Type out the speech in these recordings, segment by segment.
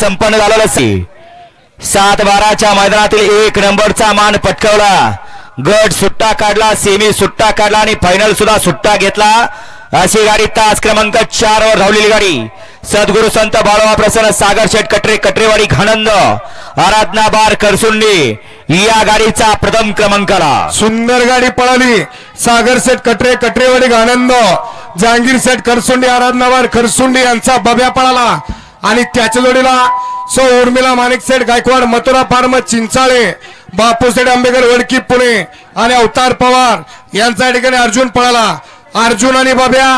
संपन्न झालं असे सात बाराच्या मैदानातील एक नंबरचा मान पटकवला. गट सुट्टा काढला सेमी सुट्टा काढला आणि फायनल सुद्धा सुट्टा घेतला. अशी गाडी तास क्रमांक चार वर धावलेली गाडी. सद्गुरु संत बाळवा प्रसन्न सागर शेठ कटरे कटरेवाडी घाणंद आराधना बार करसुंडी या गाडीचा प्रथम क्रमांकाला. सुंदर गाडी पळाली. सागर सेठ कटरे कटरेवाडी आनंद जहांगीर सेठ खरसुंडी आराधनावर खरसुंडी यांचा बब्या पळाला. आणि त्याच्या जोडीला सो उर्मिला माणिकसेठ गायकवाड मथुरा फार्म चिंचाळे बापू सेठ आंबेकर वडकी पुणे आणि अवतार पवार यांच्या ठिकाणी अर्जुन पळाला. अर्जुन आणि बब्या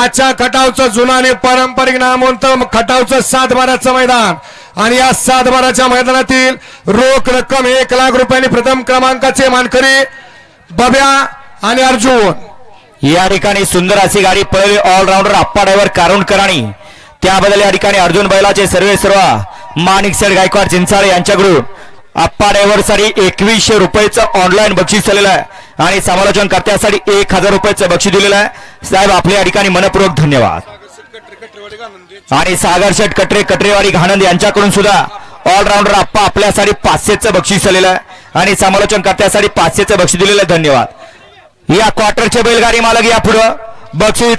आजच्या खटावचं जुनं आणि पारंपरिक नामवंत खटावचं सात बाराचं मैदान. आणि या सात बाराच्या मैदानातील रोख रक्कम एक लाख रुपयांनी प्रथम क्रमांकाचे मानकरी बब्या आणि अर्जुन. या ठिकाणी सुंदर अशी गाडी पळवली. ऑलराऊंडर अप्पा ड्रायव्हर कारुणकर त्याबद्दल या ठिकाणी अर्जुन बैलाचे सर्वे सर्व माणिक सर गायकवाड चिंचाळे यांच्याकडून अप्पा ड्रायव्हरसाठी एकवीसशे रुपयेचं ऑनलाईन बक्षीस झालेलं आहे. आणि समालोचन करत्यासाठी एक हजार रुपयाचं बक्षीस दिलेलं आहे. साहेब आपल्या या ठिकाणी मनपूर्वक धन्यवाद. आणि सागर शेठ कटरे कटरेवाडी घाणंद यांच्याकडून सुद्धा ऑलराऊंडर अप्पा आपल्यासाठी पाचशेचं बक्षीस झालेलं आहे. आणि समालोचन करत्यासाठी पाचशेचं बक्षीस दिलेलं आहे. धन्यवाद. या क्वार्टरचे बैलगाडी मालक या पुढं. बक्षीस